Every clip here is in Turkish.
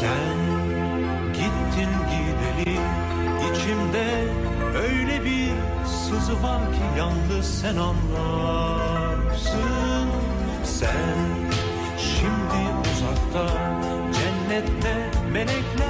Sen gittin gideli içimde öyle bir sızı var ki yalnız sen anlarsın. Sen şimdi uzakta cennette meleklerle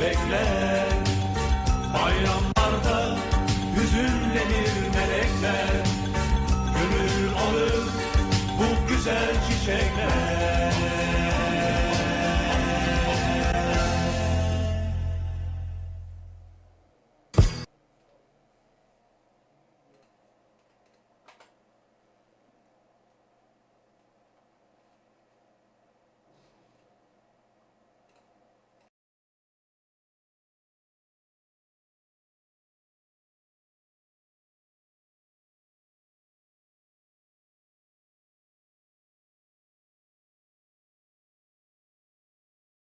bekler Bayramlarda hüzünlenir melekler. Gönül alır bu güzel çiçekler.